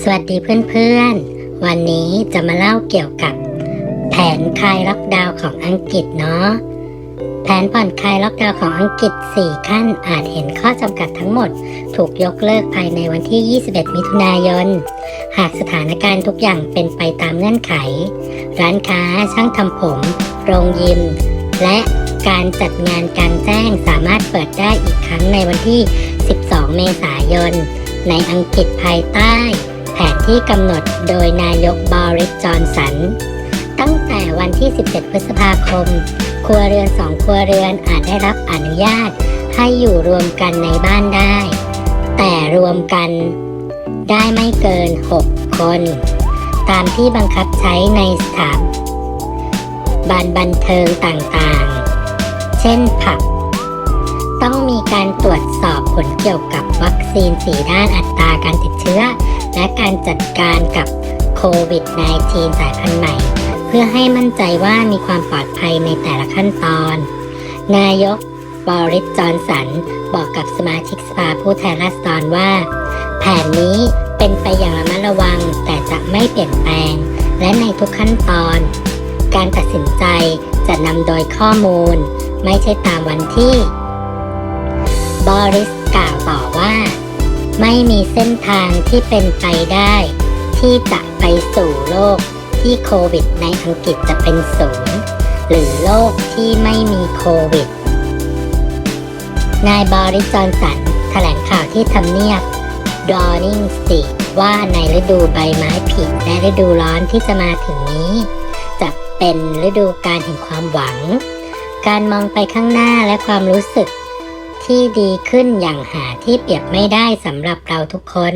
สวัสดีเพื่อนๆ วันนี้จะมาเล่าเกี่ยวกับ แผนคลายล็อกดาวน์ของอังกฤษเนาะ แผนผ่อนคลายล็อกดาวน์ของอังกฤษ 4 ขั้นอาจเห็นข้อจำกัดทั้งหมด ถูกยกเลิกภายในวันที่ 21 มิถุนายน หากสถานการณ์ทุกอย่างเป็นไปตามเงื่อนไข ร้านค้า ช่างทำผม โรงยิม และการจัดงานกลางแจ้งสามารถเปิดได้อีกครั้งในวันที่ 12 เมษายน ในอังกฤษภายใต้ แผนที่กำหนดโดยนายกบอริสจอนสัน ตั้งแต่วันที่ 17 พฤษภาคม ครัวเรือนสองครัวเรือนอาจได้รับอนุญาต ให้อยู่รวมกันในบ้านได้ แต่รวมกันได้ไม่เกิน 6 คน ตามที่บังคับใช้ในสถานบันบันเทิงต่างๆ เช่นผับ ต้องมีการตรวจสอบผลเกี่ยวกับวัค ซีนสีด้านอัตราการติดเชื้อ และการจัดการกับโควิด -19 สายพันธุ์ใหม่ เพื่อให้มั่นใจว่ามีความปลอดภัยในแต่ละขั้นตอน นายกบอริสจอนสัน บอกกับสมาชิกสภาผู้แทนราษฎรว่า แผนนี้เป็นไปอย่างระมัดระวังแต่จะไม่เปลี่ยนแปลง และในทุกขั้นตอน การตัดสินใจจะนำโดยข้อมูล ไม่ใช่ตามวันที่บอริสกล่าวต่อว่า ไม่มีเส้นทางที่เป็นไปได้ ที่จะไปสู่โลกที่โควิดในอังกฤษจะเป็นศูนย์หรือโลกที่ไม่มีโควิด นายบอริจอนสันแถลงข่าวที่ทำเนียบดอ w นิงสตีว่าในฤดูใบไม้ผลิและฤดูร้อนที่จะมาถึงนี้ จะเป็นฤดูการแห่งความหวัง การมองไปข้างหน้าและความรู้สึก ที่ดีขึ้นอย่างหาที่เปรียบไม่ได้สำหรับเราทุกคน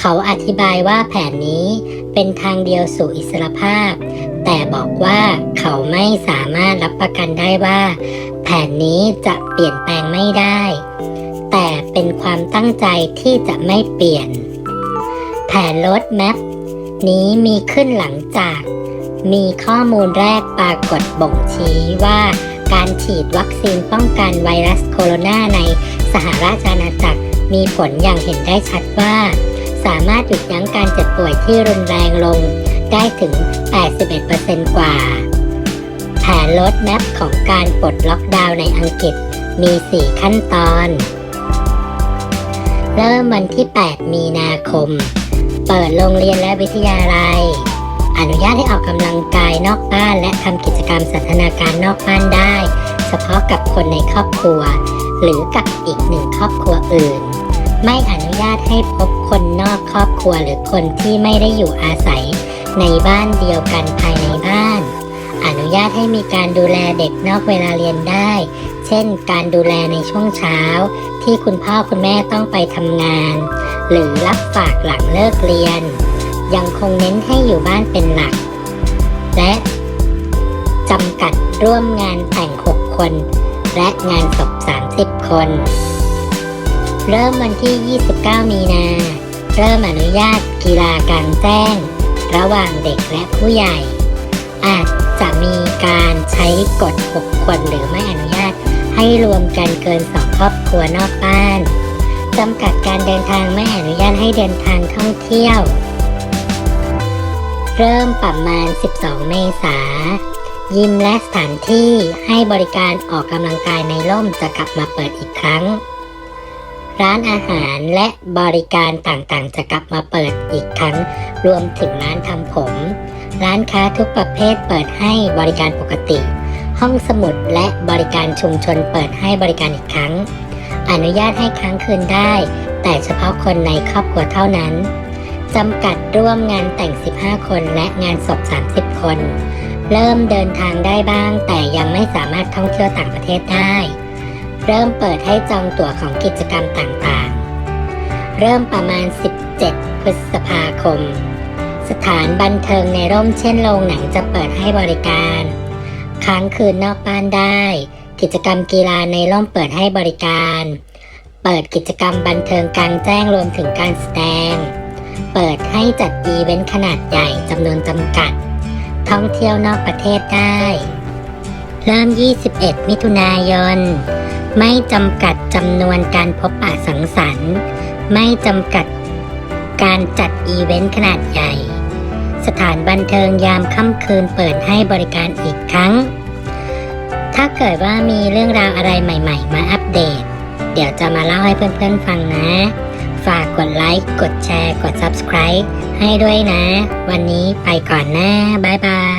เขาอธิบายว่าแผนนี้เป็นทางเดียวสู่อิสรภาพ แต่บอกว่าเขาไม่สามารถรับประกันได้ว่า แผนนี้จะเปลี่ยนแปลงไม่ได้ แต่เป็นความตั้งใจที่จะไม่เปลี่ยน แผนรถแมพนี้มีขึ้นหลังจาก มีข้อมูลแรกปรากฏบ่งชี้ว่า การฉีดวัคซีนป้องกันไวรัสโคโรนาในสหราชอาณาจักรมีผลอย่างเห็นได้ชัดว่า สามารถหยุดยั้งการเจ็บป่วยที่รุนแรงลง ได้ถึง 81%กว่า แผนลดแมปของการปลดล็อกดาวน์ในอังกฤษมี 4 ขั้นตอน เริ่มวันที่ 8 มีนาคม เปิดโรงเรียนและวิทยาลัย อนุญาตให้ออกกำลังกายนอก ทำกิจกรรมสันทนาการนอกบ้านได้ เฉพาะกับคนในครอบครัว หรือกับอีกหนึ่งครอบครัวอื่น ไม่อนุญาตให้พบคนนอกครอบครัวหรือคนที่ไม่ได้อยู่อาศัย ในบ้านเดียวกันภายในบ้าน อนุญาตให้มีการดูแลเด็กนอกเวลาเรียนได้ เช่น การดูแลในช่วงเช้า ที่คุณพ่อคุณแม่ต้องไปทำงาน หรือรับฝากหลังเลิกเรียน ยังคงเน้นให้อยู่บ้านเป็นหลักและ ร่วมงานแต่ง 6 คน และงานศพ 30 คน เริ่มวันที่ 29 มีนา เริ่มอนุญาตกีฬากลางแจ้ง ระหว่างเด็กและผู้ใหญ่ อาจจะมีการใช้กฎ 6 คนหรือไม่อนุญาตให้รวมกันเกิน 2 ครอบครัวนอกบ้านจำกัดการเดินทางไม่อนุญาตให้เดินทางท่องเที่ยว เริ่มประมาณ 12 เมษายน ยิมและสถานที่ให้บริการออกกำลังกายในร่มจะกลับมาเปิดอีกครั้ง ร้านอาหารและบริการต่างๆ จะกลับมาเปิดอีกครั้ง รวมถึงร้านทำผม ร้านค้าทุกประเภทเปิดให้บริการปกติ ห้องสมุดและบริการชุมชนเปิดให้บริการอีกครั้ง อนุญาตให้ค้างคืนได้ แต่เฉพาะคนในครอบครัวเท่านั้นจำกัดร่วมงานแต่ง 15 คนและงานศพ 30 คน เริ่มเดินทางได้บ้าง แต่ยังไม่สามารถท่องเที่ยวต่างประเทศได้ เริ่มเปิดให้จองตั๋วของกิจกรรมต่างๆ เริ่มประมาณ 17 พฤษภาคม สถานบันเทิงในร่มเช่นโรงหนังจะเปิดให้บริการ ค้างคืนนอกบ้านได้ กิจกรรมกีฬาในร่มเปิดให้บริการ เปิดกิจกรรมบันเทิงกลางแจ้งรวมถึงการแสดง เปิดให้จัดอีเวนต์ขนาดใหญ่จำนวนจำกัด ท่องเที่ยวนอกประเทศได้ เริ่ม 21 มิถุนายน ไม่จำกัดจำนวนการพบปะสังสรรค์ ไม่จำกัดการจัดอีเวนต์ขนาดใหญ่ สถานบันเทิงยามค่ำคืนเปิดให้บริการอีกครั้ง ถ้าเกิดว่ามีเรื่องราวอะไรใหม่ ๆ มาอัปเดต เดี๋ยวจะมาเล่าให้เพื่อนๆฟังนะ ฝากกดไลค์ กดแชร์ กด Subscribe ให้ด้วยนะ วันนี้ไปก่อนนะ บ๊ายบาย